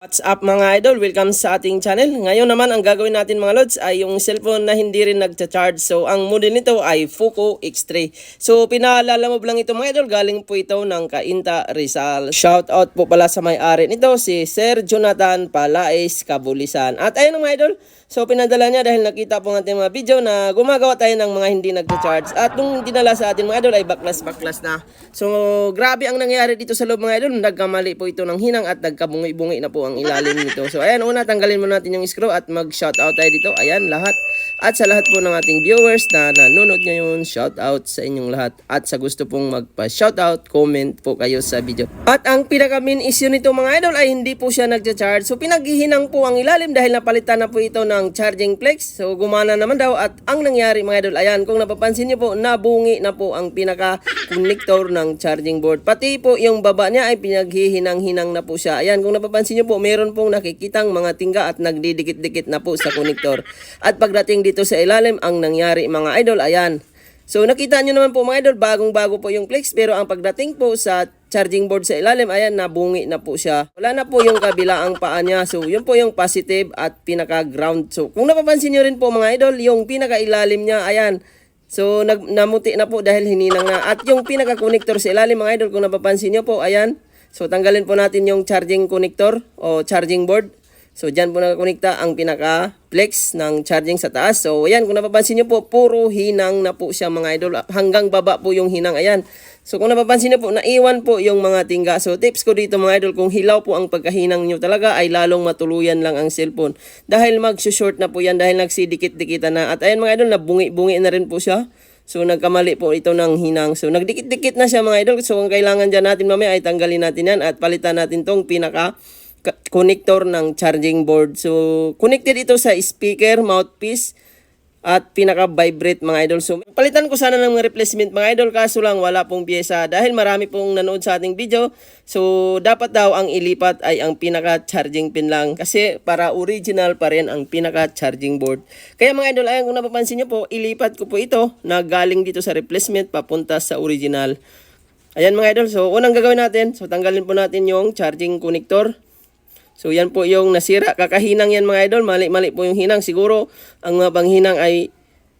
What's up mga idol? Welcome sa ating channel. Ngayon naman ang gagawin natin mga lods ay yung cellphone na hindi rin nagcha-charge. So ang model nito ay Fuko X3. So pinaalala mo lang ito mga idol, galing po ito ng Kainta Rizal. Shout out po pala sa may-ari nito si Sir Jonathan Palais Kabulisan. At ayun mga idol, so pinadala niya dahil nakita po natin mga video na gumagawa tayo ng mga hindi nagcha-charge. At nung dinala sa atin mga idol ay baklas-baklas na. So grabe ang nangyari dito sa loob mga idol. Nagkamali po ito ng hinang at nagkabungi-bungi na po ang ilalim nito. So ayan, una tanggalin mo natin yung screw at mag-shoutout tayo dito. Ayan, lahat. At sa lahat po ng ating viewers na nanonood ngayon, shoutout sa inyong lahat. At sa gusto pong magpa-shoutout, comment po kayo sa video. At ang pinaka-main issue nito mga idol ay hindi po siya nagcha-charge. So pinaghihinang po ang ilalim dahil napalitan na po ito ng charging flex. So gumana naman daw at ang nangyari mga idol, ayan, kung napapansin niyo po, nabungi na po ang pinaka-connector ng charging board. Pati po yung baba niya ay pinaghihinang-hinang na po siya. Ayan, kung napapansin niyo po, meron pong nakikitang mga tingga at nagdidikit-dikit na po sa connector. At pagdating dito sa ilalim, ang nangyari mga idol, ayan. So nakita nyo naman po mga idol, bagong-bago po yung flex pero ang pagdating po sa charging board sa ilalim, ayan, nabungi na po siya. Wala na po yung kabilaang paa niya. So yun po yung positive at pinaka-ground. So kung napapansin nyo rin po mga idol, yung pinaka-ilalim niya, ayan, So nag namuti na po dahil hininang na. At yung pinaka-connector sa ilalim mga idol, kung napapansin nyo po, ayan. So tanggalin po natin yung charging connector o charging board. So diyan po nakakonekta ang pinaka flex ng charging sa taas. So ayan kung napapansin niyo po puro hinang na po siya mga idol hanggang baba po yung hinang ayan. So kung napapansin niyo po naiwan po yung mga tingga. So tips ko dito mga idol kung hilaw po ang pagkahinang niyo talaga ay lalong matuluyan lang ang cellphone. Dahil mag-short na po yan dahil nagsidikit-dikitan na. At ayan mga idol nabungi-bungi na rin po siya. So nagkamali po ito ng hinang. So nagdikit-dikit na siya mga idol. So ang kailangan dyan natin mamaya ay tanggalin natin yan at palitan natin tong pinaka ka- connector ng charging board. So connected ito sa speaker, mouthpiece at pinaka-vibrate mga idol. So palitan ko sana ng replacement mga idol kaso lang wala pong pyesa dahil marami pong nanood sa ating video. So dapat daw ang ilipat ay ang pinaka-charging pin lang kasi para original pa rin ang pinaka-charging board. Kaya mga idol, ayan kung napapansin nyo po, ilipat ko po ito na galing dito sa replacement papunta sa original. Ayan mga idol, so unang gagawin natin, so tanggalin po natin yung charging connector. So yan po yung nasira. Kakahinang yan mga idol. Mali-mali po yung hinang. Siguro ang mga panghinang ay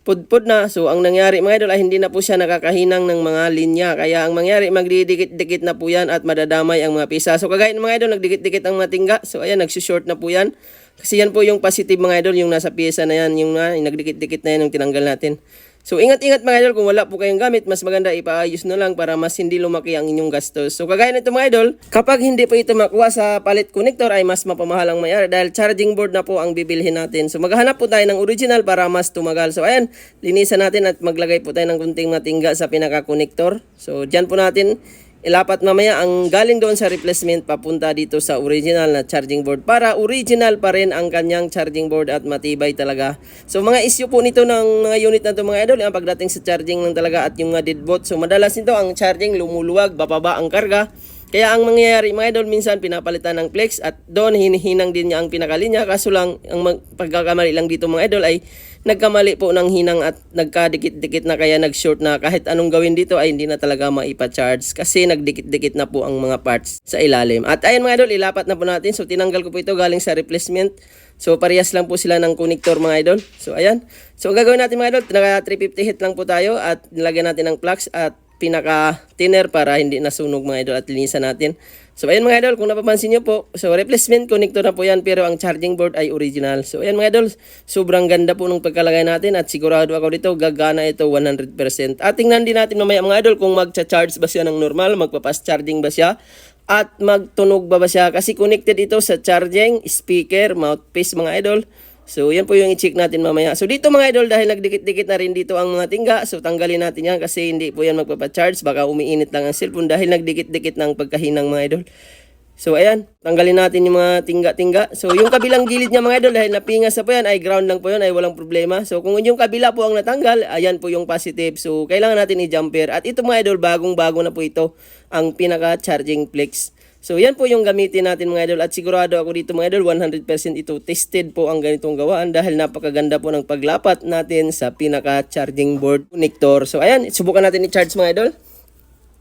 pudpud na. So ang nangyari mga idol ay hindi na po siya nakakahinang ng mga linya. Kaya ang mangyari magdidikit-dikit na po yan at madadamay ang mga pisa. So kagaya mga idol nagdikit-dikit ang mga tingga. So ayan nagsushort na po yan. Kasi yan po yung positive mga idol. Yung nasa pyesa na yan. Yung, na, yung nagdikit-dikit na yan yung tinanggal natin. So ingat-ingat mga idol kung wala po kayong gamit, mas maganda ipaayos na lang para mas hindi lumaki ang inyong gastos. So kagaya nito mga idol, kapag hindi po ito makuha sa palit connector ay mas mapamahal ang mayari dahil charging board na po ang bibilhin natin. So maghanap po tayo ng original para mas tumagal. So ayan, linisan natin at maglagay po tayo ng kunting matingga sa pinaka-connector. So dyan po natin ilapat mamaya ang galing doon sa replacement papunta dito sa original na charging board para original pa rin ang kanyang charging board at matibay talaga. So mga issue po nito ng mga unit na to mga idol, ang pagdating sa charging lang talaga at yung mga deadbolt. So madalas nito ang charging lumuluwag, bababa ang karga. Kaya ang mangyayari mga idol, minsan pinapalitan ng flex at doon hinihinang din niya ang pinakalinya. Kaso lang, ang mag- pagkakamali lang dito mga idol ay nagkamali po ng hinang at nagkadikit-dikit na kaya nag-short na kahit anong gawin dito ay hindi na talaga maipa-charge kasi nagdikit-dikit na po ang mga parts sa ilalim. At ayun mga idol, ilapat na po natin. So tinanggal ko po ito galing sa replacement. So parehas lang po sila ng connector mga idol. So ayan. So gagawin natin mga idol, naka 350 hit lang po tayo at nilagyan natin ng plugs at pinaka thinner para hindi nasunog mga idol at linisan natin. So ayan mga idol, kung napapansin nyo po, so replacement connector na po yan pero ang charging board ay original. So ayan mga idol, sobrang ganda po ng pagkalagay natin at sigurado ako dito gagana ito 100%. At tingnan din natin mamaya mga idol kung magcha-charge ba siya ng normal, magpa-fast charging ba siya at magtunog ba ba siya kasi connected ito sa charging, speaker, mouthpiece mga idol. So, yan po yung i-check natin mamaya. So, dito mga idol, dahil nagdikit-dikit na rin dito ang mga tingga, so tanggalin natin yan kasi hindi po yan magpapacharge. Baka umiinit lang ang cellphone dahil nagdikit-dikit ng pagkahinang mga idol. So, ayan, tanggalin natin yung mga tingga-tingga. So, yung kabilang gilid niya mga idol, dahil napingas na po yan, ay ground lang po yan, ay walang problema. So, kung yung kabila po ang natanggal, ayan po yung positive. So, kailangan natin i-jumper. At ito mga idol, bagong-bago na po ito, ang pinaka-charging flex. So yan po yung gamitin natin mga idol at sigurado ako dito mga idol 100% ito tested po ang ganitong gawaan dahil napakaganda po ng paglapat natin sa pinaka charging board connector. So ayan, subukan natin i-charge mga idol.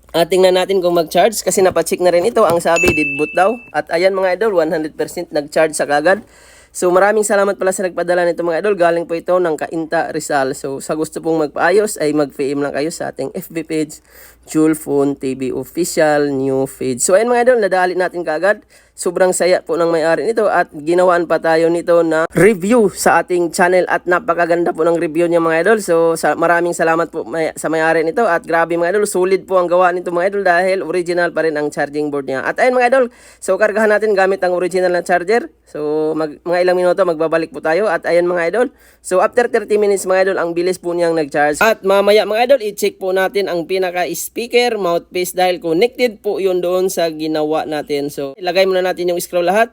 At tingnan natin kung mag-charge kasi napacheck na rin ito. Ang sabi, did boot daw. At ayan mga idol, 100% nag-charge sa kagad. So maraming salamat pala sa nagpadala nito mga idol. Galing po ito ng Kainta Rizal. So sa gusto pong magpaayos ay mag-PM lang kayo sa ating FB page, Jule Phone TV Official New Feed. So ayan mga idol, nadali natin kagad. Sobrang saya po ng may-ari nito at ginawaan pa tayo nito na review sa ating channel at napakaganda po ng review niya mga idol. So sa, maraming salamat po may, sa may-ari nito at grabe mga idol, solid po ang gawa nito mga idol dahil original pa rin ang charging board niya. At ayun mga idol, so kargahan natin gamit ang original na charger. So mag, mga ilang minuto magbabalik po tayo at ayun mga idol. So after 30 minutes mga idol, ang bilis po niyang nag-charge. At mamaya mga idol, i-check po natin ang pinaka-speaker, mouthpiece dahil connected po yun doon sa ginawa natin. So ilagay muna natin yung scroll lahat.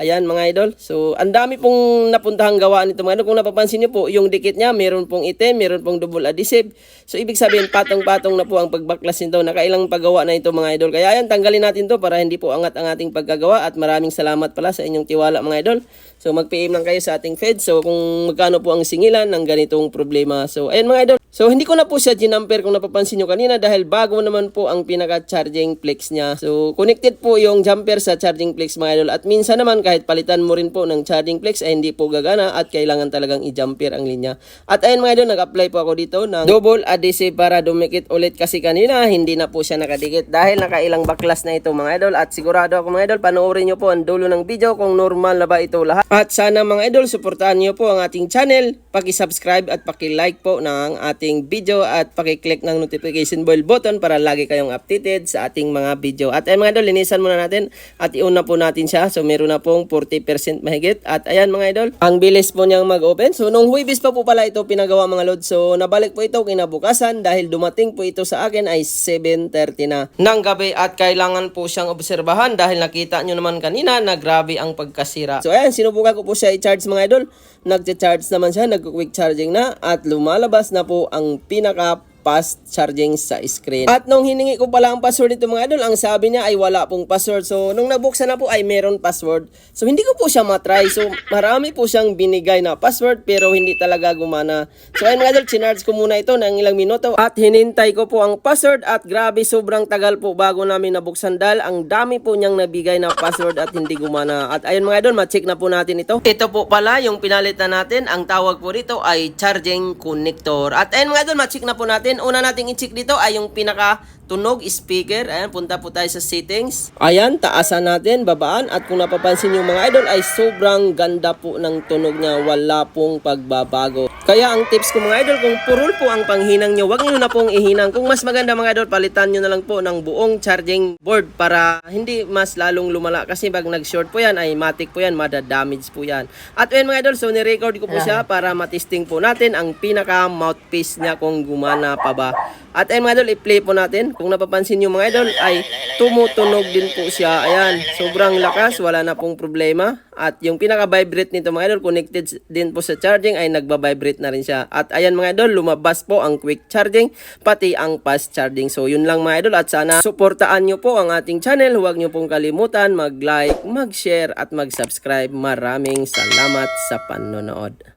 Ayan mga idol. So, ang dami pong napuntahang gawaan nito mga idol. Kung napapansin niyo po, yung dikit niya, meron pong itim, meron pong double adhesive. So, ibig sabihin, patong-patong na po ang pagbaklas nito. Nakailang paggawa na ito mga idol. Kaya ayan, tanggalin natin to para hindi po angat ang ating pagkagawa. At maraming salamat pala sa inyong tiwala mga idol. So, mag-PM lang kayo sa ating Fed. So, kung magkano po ang singilan ng ganitong problema. So, ayan mga idol. So, hindi ko na po siya ginamper kung napapansin nyo kanina dahil bago naman po ang pinaka-charging flex niya. So, connected po yung jumper sa charging flex mga idol. At minsan naman kahit palitan mo rin po ng charging flex ay hindi po gagana at kailangan talagang i-jumper ang linya. At ayun mga idol, nag-apply po ako dito ng double adhesive para dumikit ulit kasi kanina hindi na po siya nakadikit dahil nakailang baklas na ito mga idol. At sigurado ako mga idol, panoorin nyo po ang dulo ng video kung normal na ba ito lahat. At sana mga idol, suportahan nyo po ang ating channel. Paki-subscribe at paki-like po ng ating video at paki-click ng notification bell button para lagi kayong updated sa ating mga video. At ayun mga idol, linisan muna natin at iuna po natin siya. So meron na pong 40% mahigit. At ayan mga idol, ang bilis po niyang mag-open. So nung Huwebes pa po pala ito pinagawa mga lod. So nabalik po ito kinabukasan dahil dumating po ito sa akin ay 7.30 na ng gabi at kailangan po siyang obserbahan dahil nakita nyo naman kanina na grabe ang pagkasira. So ayan, sinubukan ko po siya i-charge mga idol. Nag-charge naman siya, nag-quick charging na at lumalabas na po ang pinaka fast charging sa screen. At nung hiningi ko pala ang password nito mga idol, ang sabi niya ay wala pong password. So nung nabuksan na po ay meron password. So hindi ko po siya matry. So marami po siyang binigay na password pero hindi talaga gumana. So ayun mga idol, chinarge ko muna ito ng ilang minuto at hinintay ko po ang password at grabe sobrang tagal po bago namin nabuksan dahil ang dami po niyang nabigay na password at hindi gumana. At ayun mga idol, ma-check na po natin ito. Ito po pala yung pinalitan natin. Ang tawag po dito ay charging connector. At ayun mga idol, ma-check na po natin. Una nating i-check dito ay yung pinaka tunog speaker. Ayan, punta po tayo sa settings. Ayan, taasan natin, babaan. At kung napapansin yung mga idol ay sobrang ganda po ng tunog niya. Wala pong pagbabago. Kaya ang tips ko mga idol, kung purul po ang panghinang nyo, wag nyo na pong ihinang. Kung mas maganda mga idol, palitan nyo na lang po ng buong charging board para hindi mas lalong lumala. Kasi pag nag-short po yan, ay matic po yan, madadamage po yan. At ayun mga idol, so ni-record ko po siya para matesting po natin ang pinaka mouthpiece niya kung gumana pa ba. At ayun mga idol, i-play po natin. Kung napapansin nyo mga idol, ay tumutunog din po siya. Ayan, sobrang lakas, wala na pong problema. At yung pinaka-vibrate nito mga idol, connected din po sa charging, ay nagba-vibrate na rin siya. At ayan mga idol, lumabas po ang quick charging, pati ang fast charging. So yun lang mga idol, at sana suportaan nyo po ang ating channel. Huwag nyo pong kalimutan mag-like, mag-share, at mag-subscribe. Maraming salamat sa panonood.